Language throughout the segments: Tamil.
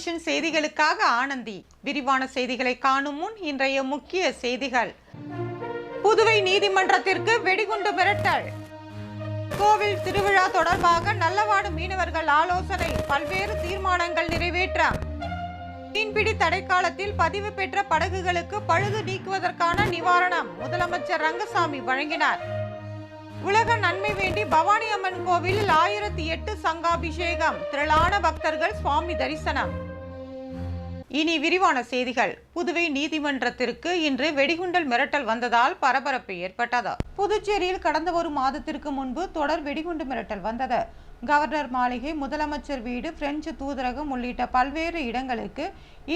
விஷன் செய்திகளுக்காக ஆனந்தி. விரிவான செய்திகளை காணும் முன் இன்றைய முக்கிய செய்திகள். புதுவை நீதிமன்றத்திற்கு வெடிகுண்டு மிரட்டல். கோவில் திருவிழா தொடர்பாக நல்லவாடு மீனவர்கள் ஆலோசனை. பல்வேறு தீர்மானங்கள் நிறைவேற்றம். மீன்பிடி தடைக்காலத்தில் பதிவு பெற்ற படகுகளுக்கு பழுது நீக்குவதற்கான நிவாரணம் முதலமைச்சர் ரங்கசாமி வழங்கினார். உலக நன்மை வேண்டி பவானி அம்மன் கோவிலில் ஆயிரத்தி எட்டு சங்காபிஷேகம். திரளான பக்தர்கள் சுவாமி தரிசனம். இனி விரிவான செய்திகள். புதுவை நீதிமன்றத்திற்கு இன்று வெடிகுண்டல் மிரட்டல் வந்ததால் பரபரப்பு ஏற்பட்டது. புதுச்சேரியில் கடந்த ஒரு மாதத்திற்கு முன்பு தொடர் வெடிகுண்டு மிரட்டல் வந்தது. கவர்னர் மாளிகை முதலமைச்சர் வீடு பிரெஞ்சு தூதரகம் உள்ளிட்ட பல்வேறு இடங்களுக்கு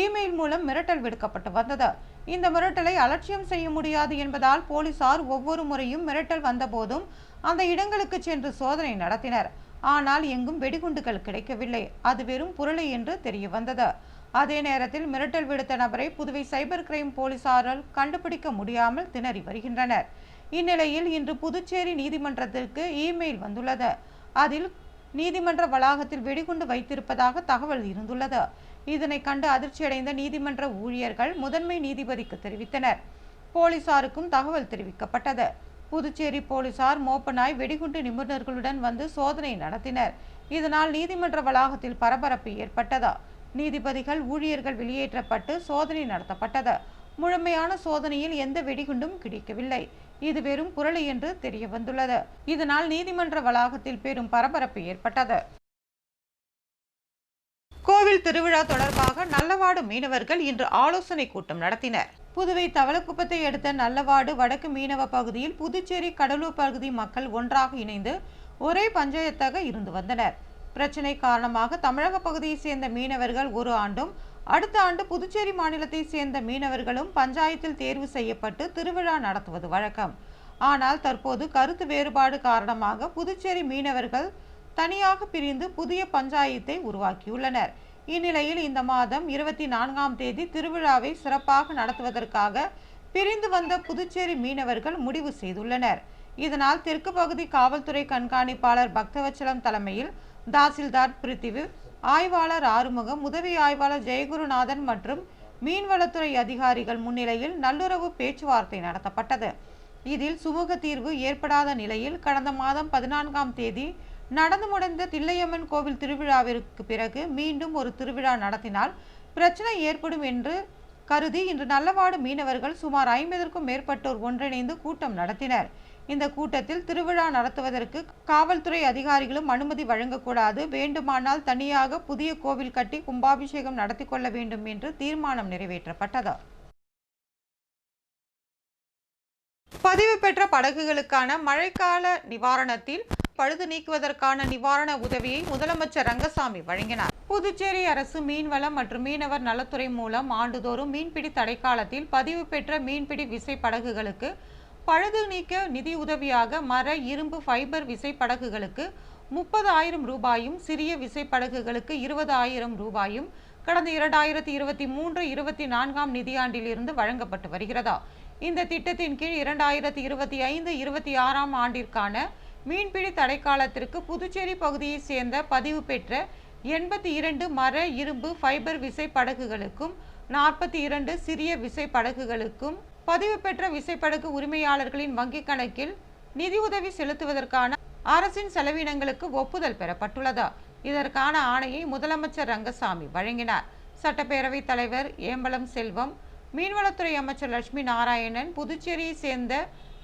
இமெயில் மூலம் மிரட்டல் விடுக்கப்பட்டு வந்தது. இந்த மிரட்டலை அலட்சியம் செய்ய முடியாது என்பதால் போலீசார் ஒவ்வொரு முறையும் மிரட்டல் வந்தபோதும் அந்த இடங்களுக்கு சென்று சோதனை நடத்தினர். ஆனால் எங்கும் வெடிகுண்டுகள் கிடைக்கவில்லை. அது வெறும் புரளை என்று தெரிய வந்தது அதே நேரத்தில் மிரட்டல் விடுத்த நபரை புதுவை சைபர் கிரைம் போலீசாரால் கண்டுபிடிக்க முடியாமல் திணறி வருகின்றனர். இந்நிலையில் இன்று புதுச்சேரி நீதிமன்றத்திற்கு இமெயில் வந்துள்ளது. அதில் நீதிமன்ற வளாகத்தில் வெடிகுண்டு வைத்திருப்பதாக தகவல் இருந்துள்ளது. இதனை கண்டு அதிர்ச்சியடைந்த நீதிமன்ற ஊழியர்கள் முதன்மை நீதிபதிக்கு தெரிவித்தனர். போலீசாருக்கும் தகவல் தெரிவிக்கப்பட்டது. புதுச்சேரி போலீசார் மோப்பனாய் வெடிகுண்டு நிபுணர்களுடன் வந்து சோதனை நடத்தினர். இதனால் நீதிமன்ற வளாகத்தில் பரபரப்பு ஏற்பட்டதா. நீதிபதிகள் ஊழியர்கள் வெளியேற்றப்பட்டு சோதனை நடத்தப்பட்டது. முழுமையான சோதனையில் எந்த வெடிகுண்டும் கிடைக்கவில்லை. இது வெறும் புரளி என்று தெரிய வந்துள்ளது இதனால் நீதிமன்ற வளாகத்தில் பெரும் பரபரப்பு ஏற்பட்டது. கோவில் திருவிழா தொடர்பாக நல்லவாடு மீனவர்கள் இன்று ஆலோசனை கூட்டம் நடத்தினர். புதுவை தவளக்குப்பத்தை அடுத்த நல்லவாடு வடக்கு மீனவ பகுதியில் புதுச்சேரி கடலூர் பகுதி மக்கள் ஒன்றாக இணைந்து ஒரே பஞ்சாயத்தாக இருந்து வந்தனர். பிரச்சினை காரணமாக தமிழக பகுதியை சேர்ந்த மீனவர்கள் ஒரு ஆண்டும் அடுத்த ஆண்டு புதுச்சேரி மாநிலத்தை சேர்ந்த மீனவர்களும் பஞ்சாயத்தில் தேர்வு செய்யப்பட்டு திருவிழா நடத்துவது வழக்கம். ஆனால் தற்போது கருத்து வேறுபாடு காரணமாக புதுச்சேரி மீனவர்கள் தனியாக பிரிந்து புதிய பஞ்சாயத்தை உருவாக்கியுள்ளனர். இந்நிலையில் இந்த மாதம் இருபத்தி நான்காம் தேதி திருவிழாவை சிறப்பாக நடத்துவதற்காக பிரிந்து வந்த புதுச்சேரி மீனவர்கள் முடிவு செய்துள்ளனர். இதனால் தெற்கு பகுதி காவல்துறை கண்காணிப்பாளர் பக்தவச்சலம் தலைமையில் தாசில்தார் பிரித்திவு ஆய்வாளர் ஆறுமுகம் உதவி ஆய்வாளர் ஜெயகுருநாதன் மற்றும் மீன்வளத்துறை அதிகாரிகள் முன்னிலையில் நல்லுறவு பேச்சுவார்த்தை நடத்தப்பட்டது. இதில் சுமூக தீர்வு ஏற்படாத நிலையில் கடந்த மாதம் பதினான்காம் தேதி நடந்து முடிந்த தில்லையம்மன் கோவில் திருவிழாவிற்கு பிறகு மீண்டும் ஒரு திருவிழா நடத்தினால் பிரச்சனை ஏற்படும் என்று கருதி இன்று நல்லவாடு மீனவர்கள் சுமார் ஐம்பதற்கும் மேற்பட்டோர் ஒன்றிணைந்து கூட்டம் நடத்தினர். இந்த கூட்டத்தில் திருவிழா நடத்துவதற்கு காவல்துறை அதிகாரிகளும் அனுமதி வழங்கக்கூடாது. வேண்டுமானால் தனியாக புதிய கோவில் கட்டி கும்பாபிஷேகம் நடத்தி கொள்ள வேண்டும் என்று தீர்மானம் நிறைவேற்றப்பட்டது. பதிவு பெற்ற படகுகளுக்கான மழைக்கால நிவாரணத்தில் பழுது நீக்குவதற்கான நிவாரண உதவியை முதலமைச்சர் ரங்கசாமி வழங்கினார். புதுச்சேரி அரசு மீன்வளம் மற்றும் மீனவர் நலத்துறை மூலம் ஆண்டுதோறும் மீன்பிடி தடைக்காலத்தில் பதிவு பெற்ற மீன்பிடி விசை படகுகளுக்கு பழுது நீக்க நிதி உதவியாக மர இரும்பு ஃபைபர் விசைப்படகுகளுக்கு முப்பதாயிரம் முப்பது ஆயிரம் ரூபாயும் சிறிய விசைப்படகுகளுக்கு இருபதாயிரம் இருபது ஆயிரம் ரூபாயும் கடந்த இரண்டாயிரத்தி இருபத்தி மூன்று இருபத்தி நான்காம் நிதியாண்டில் இருந்து வழங்கப்பட்டு வருகிறதா? இந்த திட்டத்தின் கீழ் இரண்டாயிரத்தி இருபத்தி ஐந்து இருபத்தி ஆறாம் ஆண்டிற்கான மீன்பிடி தடைக்காலத்திற்கு புதுச்சேரி பகுதியைச் சேர்ந்த பதிவு பெற்ற எண்பத்தி இரண்டு மர இரும்பு ஃபைபர் விசை படகுகளுக்கும் நாற்பத்தி இரண்டு சிறிய விசை படகுகளுக்கும் பதிவு பெற்ற விசைப்படகு உரிமையாளர்களின் வங்கிக் கணக்கில் நிதியுதவி செலுத்துவதற்கான அரசின் செலவினங்களுக்கு ஒப்புதல் பெறப்பட்டுள்ளது. இதற்கான ஆணையை முதலமைச்சர் ரங்கசாமி வழங்கினார். சட்டப்பேரவைத் தலைவர் ஏம்பலம் செல்வம் மீன்வளத்துறை அமைச்சர் லட்சுமி நாராயணன் புதுச்சேரியை சேர்ந்த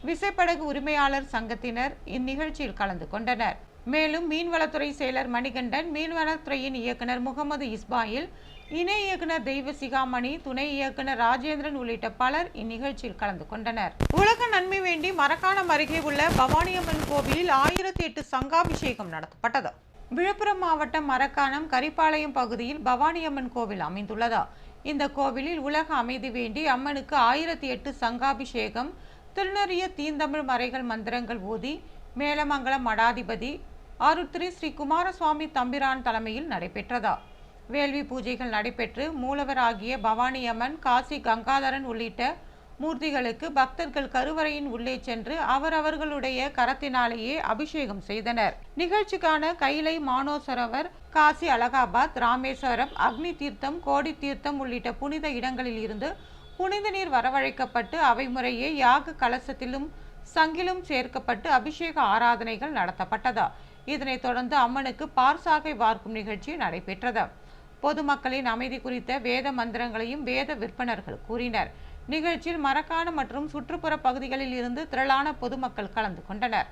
விசைப்படகு உரிமையாளர் சங்கத்தினர் இந்நிகழ்ச்சியில் கலந்து கொண்டனர். மேலும் மீன்வளத்துறை செயலர் மணிகண்டன் மீன்வளத்துறையின் இயக்குனர் முகமது இஸ்பாயில் இணை இயக்குனர் தெய்வ சிகாமணி துணை இயக்குனர் ராஜேந்திரன் உள்ளிட்ட பலர் இந்நிகழ்ச்சியில் கலந்து கொண்டனர். உலக நன்மை வேண்டி மரக்காணம் அருகே உள்ள பவானியம்மன் கோவிலில் ஆயிரத்தி எட்டு சங்காபிஷேகம் நடத்தப்பட்டது. விழுப்புரம் மாவட்டம் மரக்காணம் கரிப்பாளையம் பகுதியில் பவானியம்மன் கோவில் அமைந்துள்ளதா. இந்த கோவிலில் உலக அமைதி வேண்டி அம்மனுக்கு ஆயிரத்தி எட்டு சங்காபிஷேகம் திருநறிய தீந்தமிழ் மறைகள் மந்திரங்கள் ஓதி மேலமங்கலம் மடாதிபதி ஆருத்ரி ஸ்ரீ குமாரசுவாமி தம்பிரான் தலைமையில் நடைபெற்றதா. வேள்வி பூஜைகள் நடைபெற்று மூலவராகிய பவானியம்மன் காசி கங்காதரன் உள்ளிட்ட மூர்த்திகளுக்கு பக்தர்கள் கருவறையின் உள்ளே சென்று அவரவர்களுடைய கரத்தினாலேயே அபிஷேகம் செய்தனர். நிகழ்ச்சிக்கான கைலை மானோசரவர் காசி அலகாபாத் ராமேஸ்வரம் அக்னி தீர்த்தம் கோடி தீர்த்தம் உள்ளிட்ட புனித இடங்களில் இருந்து புனித நீர் வரவழைக்கப்பட்டு அவை முறையே யாக கலசத்திலும் சங்கிலும் சேர்க்கப்பட்டு அபிஷேக ஆராதனைகள் நடத்தப்பட்டதா. இதனைத் தொடர்ந்து அம்மனுக்கு பார்சாகை வார்க்கும் நிகழ்ச்சி நடைபெற்றது. பொதுமக்களின் அமைதி குறித்த வேத மந்திரங்களையும் வேத விற்பனர்கள் கூறினர். நிகழ்ச்சியில் மரக்காண மற்றும் சுற்றுப்புற பகுதிகளில் இருந்து திரளான பொதுமக்கள் கலந்து கொண்டனர்.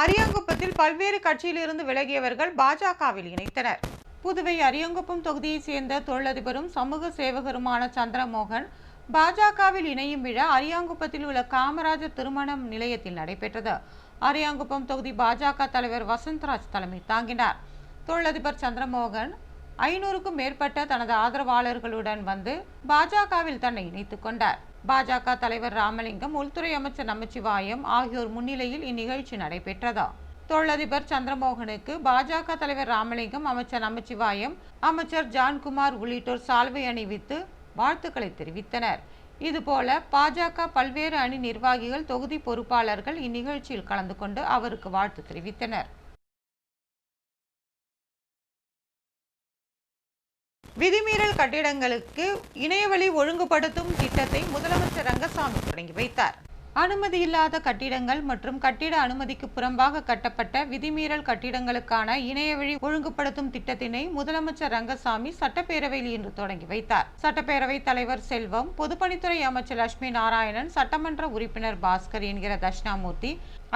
அரியங்குப்பத்தில் பல்வேறு கட்சியிலிருந்து விலகியவர்கள் பாஜகவில் இணைத்தனர். புதுவை அரியங்குப்பம் தொகுதியைச் சேர்ந்த தொழிலதிபரும் சமூக சேவகருமான சந்திரமோகன் பாஜகவில் இணையும் விழா அரியாங்குப்பத்தில் உள்ள காமராஜர் திருமணம் நிலையத்தில் நடைபெற்றது. அரியாங்குப்பம் தொகுதி பாஜக தலைவர் வசந்தராஜ் தலைமை தாங்கினார். தொழிலதிபர் சந்திரமோகன் ஐநூறுக்கும் மேற்பட்ட தனது ஆதரவாளர்களுடன் வந்து பாஜகவில் தன்னை இணைத்துக் கொண்டார். பாஜக தலைவர் ராமலிங்கம் உள்துறை அமைச்சர் நமச்சிவாயம் ஆகியோர் முன்னிலையில் இந்நிகழ்ச்சி நடைபெற்றது. தொழிலதிபர் சந்திரமோகனுக்கு பாஜக தலைவர் ராமலிங்கம் அமைச்சர் நமச்சிவாயம் அமைச்சர் ஜான்குமார் உள்ளிட்டோர் சால்வை அணிவித்து வாழ்த்துக்களை தெரிவித்தனர். இதுபோல பாஜக பல்வேறு அணி நிர்வாகிகள் தொகுதி பொறுப்பாளர்கள் இந்நிகழ்ச்சியில் கலந்து கொண்டு அவருக்கு வாழ்த்து தெரிவித்தனர். விதிமீறல் கட்டிடங்களுக்கு இணையவழி ஒழுங்குபடுத்தும் திட்டத்தை முதலமைச்சர் ரங்கசாமி தொடங்கி வைத்தார். அனுமதி இல்லாத கட்டிடங்கள் மற்றும் கட்டிட அனுமதிக்கு புறம்பாக கட்டப்பட்ட விதிமீறல் கட்டிடங்களுக்கான இணையவழி ஒழுங்குபடுத்தும் திட்டத்தினை முதலமைச்சர் ரங்கசாமி சட்டப்பேரவையில் இன்று தொடங்கி வைத்தார். சட்டப்பேரவைத் தலைவர் செல்வம் பொதுப்பணித்துறை அமைச்சர் லட்சுமி நாராயணன் சட்டமன்ற உறுப்பினர் பாஸ்கர் என்கிற தட்சிணாமூர்த்தி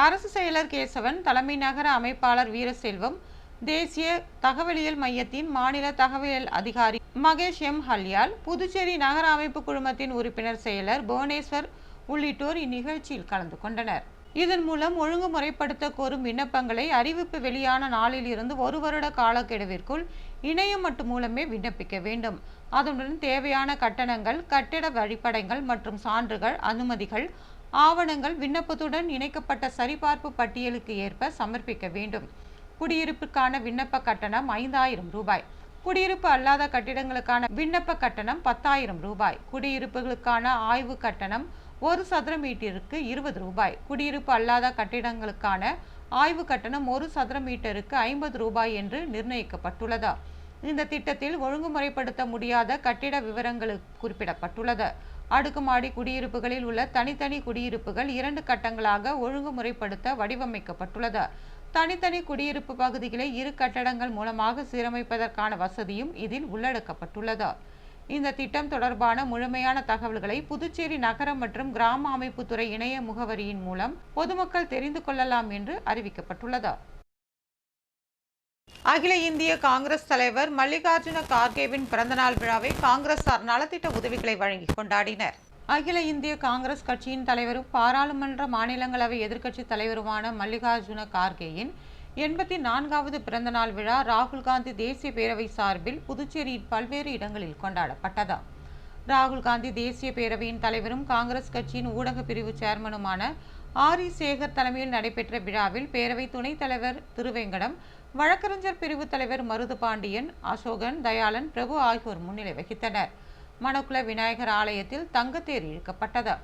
அரசு செயலர் கேசவன் தலைமை நகர அமைப்பாளர் வீரசெல்வம் தேசிய தகவலியல் மையத்தின் மாநில தகவலியல் அதிகாரி மகேஷ் எம். ஹல்யால் புதுச்சேரி நகர அமைப்பு குழுமத்தின் உறுப்பினர் செயலர் புவனேஸ்வர் உள்ளிட்டோர் இந்நிகழ்ச்சியில் கலந்து கொண்டனர். இதன் மூலம் ஒழுங்குமுறைப்படுத்த கோரும் விண்ணப்பங்களை அறிவிப்பு வெளியான நாளில் இருந்து ஒரு வருட காலக்கெடுவிற்குள் இணையம் மட்டும் மூலமே விண்ணப்பிக்க வேண்டும். அதனுடன் தேவையான கட்டணங்கள் கட்டிட வழிபடைகள் மற்றும் சான்றுகள் அனுமதிகள் ஆவணங்கள் விண்ணப்பத்துடன் இணைக்கப்பட்ட சரிபார்ப்பு பட்டியலுக்கு ஏற்ப சமர்ப்பிக்க வேண்டும். குடியிருப்புக்கான விண்ணப்ப கட்டணம் ஐந்தாயிரம் ரூபாய். குடியிருப்பு அல்லாத கட்டிடங்களுக்கான விண்ணப்ப கட்டணம் பத்தாயிரம் ரூபாய். குடியிருப்புகளுக்கான ஆய்வு கட்டணம் ஒரு சதுர மீட்டருக்கு இருபது ரூபாய். குடியிருப்பு அல்லாத கட்டிடங்களுக்கான ஆய்வு கட்டணம் ஒரு சதுர மீட்டருக்கு ஐம்பது ரூபாய் என்று நிர்ணயிக்கப்பட்டுள்ளது. இந்த திட்டத்தில் ஒழுங்குமுறைப்படுத்த முடியாத கட்டிட விவரங்களுக்கு குறிப்பிடப்பட்டுள்ளது. அடுக்குமாடி குடியிருப்புகளில் உள்ள தனித்தனி குடியிருப்புகள் இரண்டு கட்டங்களாக ஒழுங்குமுறைப்படுத்த வடிவமைக்கப்பட்டுள்ளது. தனித்தனி குடியிருப்பு பகுதிகளை இரு கட்டடங்கள் மூலமாக சீரமைப்பதற்கான வசதியும் இதில் உள்ளடக்கப்பட்டுள்ளது. இந்த திட்டம் தொடர்பான முழுமையான தகவல்களை புதுச்சேரி நகர மற்றும் கிராம அமைப்புத்துறை இணைய முகவரியின் மூலம் பொதுமக்கள் தெரிந்து கொள்ளலாம் என்று அறிவிக்கப்பட்டுள்ளது. அகில இந்திய காங்கிரஸ் தலைவர் மல்லிகார்ஜுன கார்கேவின் பிறந்தநாள் விழாவை காங்கிரசார் நலத்திட்ட உதவிகளை வழங்கி கொண்டாடினர். அகில இந்திய காங்கிரஸ் கட்சியின் தலைவரும் பாராளுமன்ற மாநிலங்களவை எதிர்க்கட்சி தலைவருமான மல்லிகார்ஜுன கார்கேயின் எண்பத்தி நான்காவது பிறந்தநாள் விழா ராகுல் காந்தி தேசிய பேரவை சார்பில் புதுச்சேரியின் பல்வேறு இடங்களில் கொண்டாடப்பட்டது. ராகுல் காந்தி தேசிய பேரவையின் தலைவரும் காங்கிரஸ் கட்சியின் ஊடக பிரிவு சேர்மனுமான ஆர். இ. சேகர் தலைமையில் நடைபெற்ற விழாவில் பேரவை துணைத் தலைவர் திருவேங்கடம் வழக்கறிஞர் பிரிவு தலைவர் மருது பாண்டியன் அசோகன் தயாளன் பிரபு ஆகியோர் முன்னிலை வகித்தனர். மணக்குல விநாயகர் ஆலயத்தில் தங்கத்தேர் இழுக்கப்பட்டது.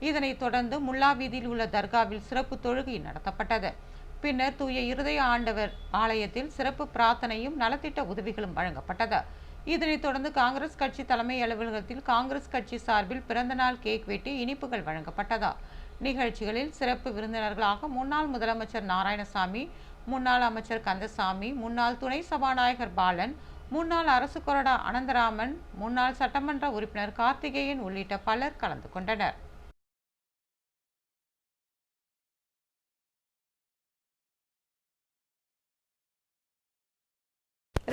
இதனைத் தொடர்ந்து முல்லா வீதியில் உள்ள தர்காவில் சிறப்பு தொழுகை நடத்தப்பட்டது. பின்னர் தூய இருதய ஆண்டவர் ஆலயத்தில் சிறப்பு பிரார்த்தனையும் நலத்திட்ட உதவிகளும் வழங்கப்பட்டது. இதனைத் தொடர்ந்து காங்கிரஸ் கட்சி தலைமை அலுவலகத்தில் காங்கிரஸ் கட்சி சார்பில் பிறந்தநாள் கேக் வெட்டி இனிப்புகள் வழங்கப்பட்டதா. நிகழ்ச்சிகளில் சிறப்பு விருந்தினர்களாக முன்னாள் முதலமைச்சர் நாராயணசாமி முன்னாள் அமைச்சர் கந்தசாமி முன்னாள் துணை சபாநாயகர் பாலன் முன்னாள் அரசு கொறடா அனந்தராமன் முன்னாள் சட்டமன்ற உறுப்பினர் கார்த்திகேயன் உள்ளிட்ட பலர் கலந்து கொண்டனர்.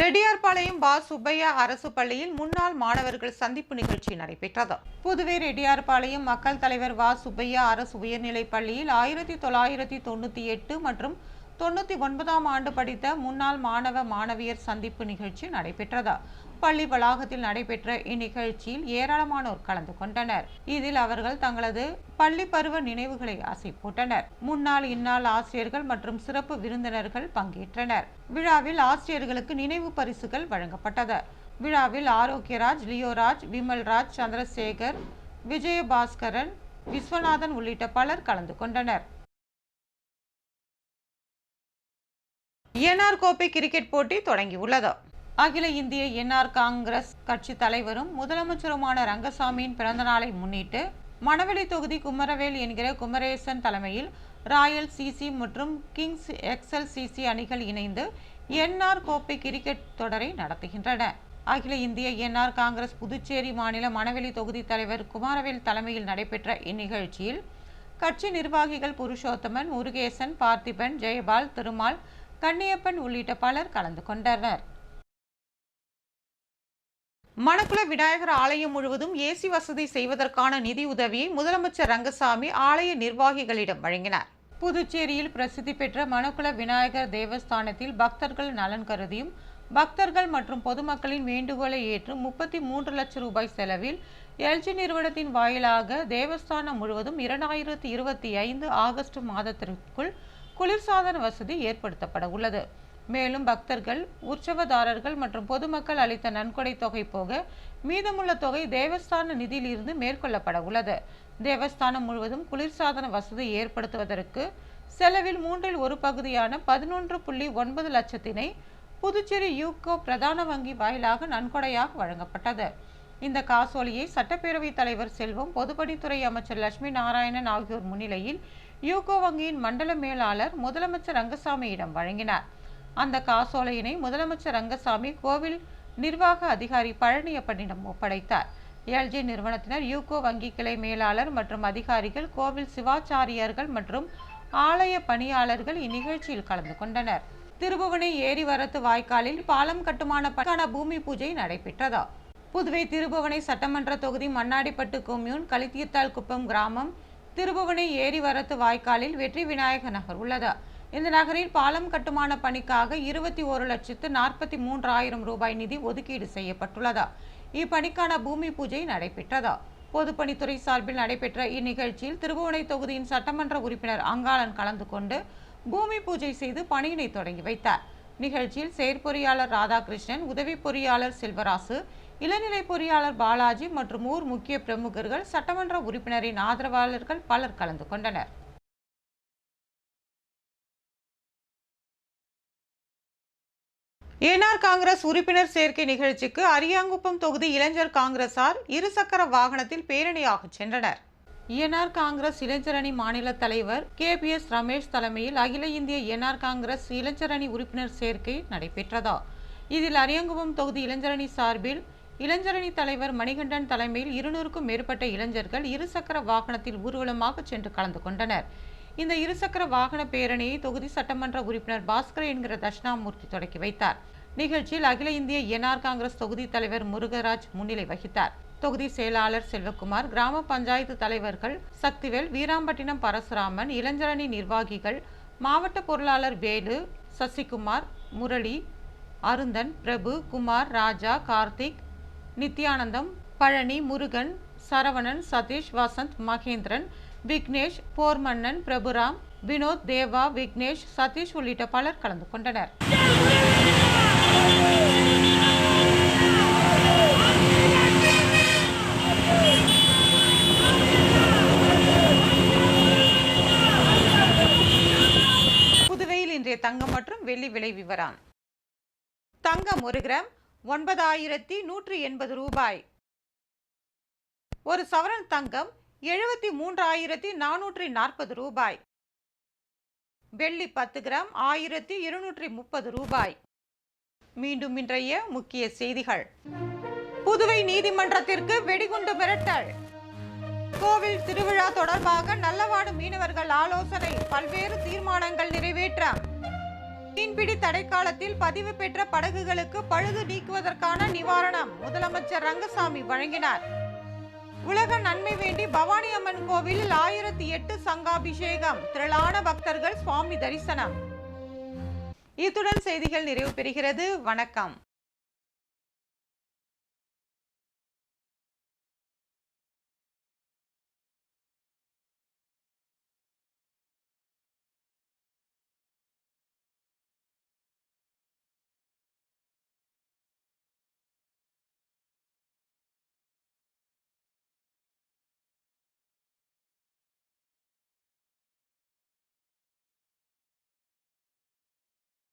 ரெட்டியார்பாளையம் பா. சுப்பையா அரசு பள்ளியில் முன்னாள் மாணவர்கள் சந்திப்பு நிகழ்ச்சி நடைபெற்றது. புதுவை ரெட்டியார்பாளையம் மக்கள் தலைவர் வா சுப்பையா அரசு உயர்நிலைப் பள்ளியில் ஆயிரத்தி தொள்ளாயிரத்தி தொண்ணூற்றி எட்டு மற்றும் தொண்ணூற்றி ஒன்பதாம் ஆண்டு படித்த முன்னாள் மாணவ மாணவியர் சந்திப்பு நிகழ்ச்சி நடைபெற்றது. பள்ளி வளாகத்தில் நடைபெற்ற இந்நிகழ்ச்சியில் ஏராளமானோர் கலந்து கொண்டனர். இதில் அவர்கள் தங்களது பள்ளி பருவ நினைவுகளை ஆசை போட்டனர் முன்னாள் இந்நாள் ஆசிரியர்கள் மற்றும் சிறப்பு விருந்தினர்கள் பங்கேற்றனர். விழாவில் ஆசிரியர்களுக்கு நினைவு பரிசுகள் வழங்கப்பட்டது. விழாவில் ஆரோக்கியராஜ் லியோராஜ் விமல்ராஜ் சந்திரசேகர் விஜயபாஸ்கரன் விஸ்வநாதன் உள்ளிட்ட பலர் கலந்து கொண்டனர். என்ஆர் கோப்பை கிரிக்கெட் போட்டி தொடங்கியுள்ளது. அகில இந்திய என்ஆர் காங்கிரஸ் கட்சி தலைவரும் முதலமைச்சருமான ரங்கசாமியின் பிறந்தநாளை முன்னிட்டு மணவெளி தொகுதி குமரவேல் என்கிற குமரேசன் தலைமையில் ராயல் சிசி மற்றும் கிங்ஸ் எக்ஸல் சிசி அணிகள் இணைந்து என்ஆர் கோப்பை கிரிக்கெட் தொடரை நடத்துகின்றன. அகில இந்திய என்ஆர் காங்கிரஸ் புதுச்சேரி மாநில மணவெளி தொகுதி தலைவர் குமாரவேல் தலைமையில் நடைபெற்ற இந்நிகழ்ச்சியில் கட்சி நிர்வாகிகள் புருஷோத்தமன் முருகேசன் பார்த்திபன் ஜெயபால் திருமால் கண்ணியப்பன் உள்ளிட்ட பலர் கலந்து கொண்டனர். மணக்குள விநாயகர் ஆலயம் முழுவதும் ஏசி வசதி செய்வதற்கான நிதி உதவியை முதலமைச்சர் ரங்கசாமி ஆலய நிர்வாகிகளிடம் வழங்கினார். புதுச்சேரியில் பிரசித்தி பெற்ற மணக்குள விநாயகர் தேவஸ்தானத்தில் பக்தர்கள் நலன் கருதியும் பக்தர்கள் மற்றும் பொதுமக்களின் வேண்டுகோளை ஏற்று முப்பத்தி மூன்று லட்சம் ரூபாய் செலவில் எல்ஜி நிறுவனத்தின் வாயிலாக தேவஸ்தானம் முழுவதும் இரண்டாயிரத்தி இருபத்தி ஐந்து ஆகஸ்ட் மாதத்திற்குள் குளிர்சாதன வசதி ஏற்படுத்தப்பட உள்ளது. மேலும் பக்தர்கள் உற்சவதாரர்கள் மற்றும் பொதுமக்கள் அளித்த நன்கொடை தொகை போக மீதமுள்ள தொகை தேவஸ்தான நிதியிலிருந்து மேற்கொள்ளப்பட உள்ளது. தேவஸ்தானம் முழுவதும் குளிர்சாதன வசதி ஏற்படுத்துவதற்கு செலவில் மூன்றில் ஒரு பகுதியான பதினொன்று புள்ளி ஒன்பது லட்சத்தினை புதுச்சேரி யூகோ பிரதான வங்கி வாயிலாக நன்கொடையாக வழங்கப்பட்டது. இந்த காசோலியை சட்டப்பேரவைத் தலைவர் செல்வம் பொதுப்பணித்துறை அமைச்சர் லட்சுமி நாராயணன் ஆகியோர் முன்னிலையில் யூகோ வங்கியின் மண்டல மேலாளர் முதலமைச்சர் ரங்கசாமியிடம் வழங்கினார். அந்த காசோலையினை முதலமைச்சர் ரங்கசாமி கோவில் நிர்வாக அதிகாரி பழனியப்பனிடம் ஒப்படைத்தார். எல்ஜி நிறுவனத்தினர் யூகோ வங்கி கிளை மேலாளர் மற்றும் அதிகாரிகள் கோவில் சிவாச்சாரியர்கள் மற்றும் ஆலய பணியாளர்கள் இந்நிகழ்ச்சியில் கலந்து கொண்டனர். திருபுவனை ஏரிவரத்து வாய்க்காலில் பாலம் கட்டுமான பணிக்கான பூமி பூஜை நடைபெற்றதா. புதுவை திருபுவனை சட்டமன்ற தொகுதி மண்ணாடிப்பட்டு கொம்யூன் கலித்தீர்த்தால் குப்பம் கிராமம் திருபுவனை ஏரிவரத்து வாய்க்காலில் வெற்றி விநாயக நகர் உள்ளது. இந்த நகரில் பாலம் கட்டுமான பணிக்காக இருபத்தி ஒரு லட்சத்து நாற்பத்தி மூன்றாயிரம் ரூபாய் நிதி ஒதுக்கீடு செய்யப்பட்டுள்ளதா? இப்பணிக்கான பூமி பூஜை நடைபெற்றதா? பொதுப்பணித்துறை சார்பில் நடைபெற்ற இந்நிகழ்ச்சியில் திருபுவனை தொகுதியின் சட்டமன்ற உறுப்பினர் அங்காளன் கலந்து கொண்டு பூமி பூஜை செய்து பணியினை தொடங்கி வைத்தார். நிகழ்ச்சியில் செயற்பொறியாளர் ராதாகிருஷ்ணன் உதவி பொறியாளர் செல்வராசு இளநிலை பொறியாளர் பாலாஜி மற்றும் ஊர் முக்கிய பிரமுகர்கள் சட்டமன்ற உறுப்பினரின் ஆதரவாளர்கள் பலர் கலந்து கொண்டனர். என்ஆர் காங்கிரஸ் உறுப்பினர் சேர்க்கை நிகழ்ச்சிக்கு அரியாங்குப்பம் தொகுதி இளைஞர் காங்கிரசார் இருசக்கர வாகனத்தில் பேரணியாக சென்றனர். என்ஆர் காங்கிரஸ் இளைஞரணி மாநில தலைவர் கே பி எஸ் ரமேஷ் தலைமையில் அகில இந்திய என்ஆர் காங்கிரஸ் இளைஞரணி உறுப்பினர் சேர்க்கை நடைபெற்றதா. இதில் அரியாங்குப்பம் தொகுதி இளைஞரணி சார்பில் இளைஞரணி தலைவர் மணிகண்டன் தலைமையில் இருநூறுக்கும் மேற்பட்ட இளைஞர்கள் இருசக்கர வாகனத்தில் ஊர்வலமாக சென்று கலந்து கொண்டனர். இந்த இருசக்கர வாகன பேரணியை தொகுதி சட்டமன்ற உறுப்பினர் பாஸ்கர் என்கிற தட்சிணாமூர்த்தி தொடக்கி வைத்தார். நிகழ்ச்சியில் அகில இந்திய என்ஆர் காங்கிரஸ் தொகுதி தலைவர் முருகராஜ் முன்னிலை வகித்தார். தொகுதி செயலாளர் செல்வகுமார் கிராம பஞ்சாயத்து தலைவர்கள் சக்திவேல் வீராம்பட்டினம் பரசுராமன் இளைஞரணி நிர்வாகிகள் மாவட்ட பொருளாளர் வேலு சசிகுமார் முரளி அருந்தன் பிரபு குமார் ராஜா கார்த்திக் நித்யானந்தம் பழனி முருகன் சரவணன் சதீஷ் வசந்த் மகேந்திரன் விக்னேஷ் போர்மன்னன் பிரபுராம் வினோத் தேவா விக்னேஷ் சதீஷ் உள்ளிட்ட பலர் கலந்து கொண்டனர். வெள்ளி விலை விவரம். தங்கம் ஒரு கிராம் ஒன்பதாயிரத்தி நூற்றி எண்பது ரூபாய். ஒரு சவரன் தங்கம் எழுபத்தி மூன்றாயிரத்தி நானூற்றி நாற்பது ரூபாய். வெள்ளி பத்து கிராம் ஆயிரத்தி இருநூற்றி முப்பது ரூபாய். மீண்டும் இன்றைய முக்கிய செய்திகள். புதுவை நீதிமன்றத்திற்கு வெடிகுண்டு மிரட்டல். கோவில் திருவிழா தொடர்பாக நல்லவாடு மீனவர்கள் ஆலோசனை பல்வேறு தீர்மானங்கள் நிறைவேற்றம். மீன்பிடி தடைக்காலத்தில் பதிவு பெற்ற படகுகளுக்கு பழுது நீக்குவதற்கான நிவாரணம் முதலமைச்சர் ரங்கசாமி வழங்கினார். உலக நன்மை வேண்டி பவானி அம்மன் கோவிலில் ஆயிரத்தி எட்டு சங்காபிஷேகம். திரளான பக்தர்கள் சுவாமி தரிசனம். இத்துடன் செய்திகள் நிறைவு பெறுகிறது. வணக்கம்.